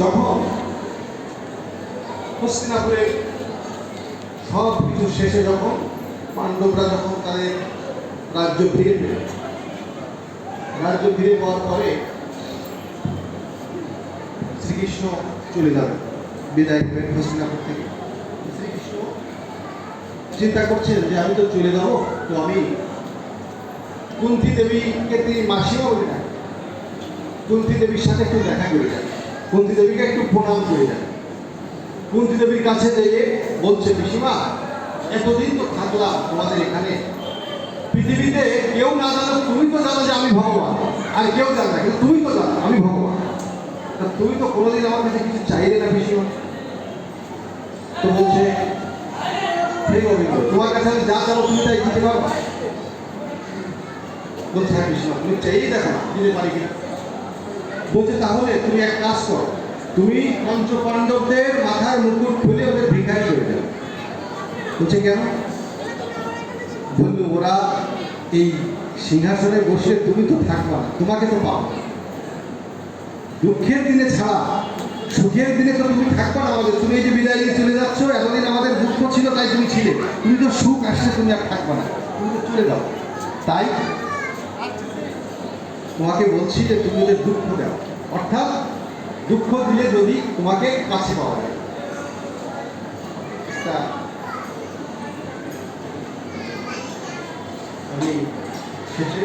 যখন হস্তিনাপুরে সব কিছু শেষে যখন পাণ্ডবরা যখন তাদের রাজ্য ফিরে পেল রাজ্য ফিরে পাওয়ার পরে শ্রীকৃষ্ণ চলে যাবে বিদায় করবেন হস্তিনাপুর থেকে। শ্রীকৃষ্ণ চিন্তা করছেন যে আমি তো চলে যাব, তো আমি কুন্তি দেবীকে তিনি মাসিও বলে না কুন্তি দেবীর সাথে একটু দেখা করে যান। কুন্তি দেবীকে একটু প্রণাম করে যান। কুন্তি দেবীর কাছে যেয়ে বলছে, পিসিমা, এতদিন তো থাকলাম তোমাদের এখানে। পৃথিবীতে কেউ না জানো তুমি তো জানো যে আমি ভগবান। আর কেউ জানে না, কিন্তু তুমি তো জানো, আমি ভগবান। তা তুমি তো কোনোদিন আমার কাছে কিছু চাইলে না, পিসিমা? তো বলছে তোমার কাছে আমি যা চাবো তুমি তাই দিতে পারবা? বলছে হ্যাঁ পিসিমা, তুমি চাইলেই দেখো, দিতে পারি কিনা? বলছে, তাহলে তুমি এক কাজ করো তুমি পঞ্চ পাণ্ডবদের মাথার মুকুট খুলে ওদের ভিখারি করে দেবে বলছে কেন? বলল, ওরা এই সিংহাসনে বসে তুমি তো থাকবা তোমাকে তো পাবো দুঃখের দিনে ছাড়া, সুখের দিনে তো তুমি থাকবা না আমাদের। তুমি এই যে বিদায় নিয়ে চলে যাচ্ছ, এতদিন আমাদের দুঃখ ছিল, তাই তুমি ছিলে। তুমি তো সুখ আসছে, তুমি আর থাকবা না। তুমি তো চলে যাও। তাই তোমাকে বলছি যে তুমি ওদের দুঃখ দাও। অর্থাৎ দুঃখ দিলে যদি তোমাকে কাছে পাওয়া যায়। আমি শেষে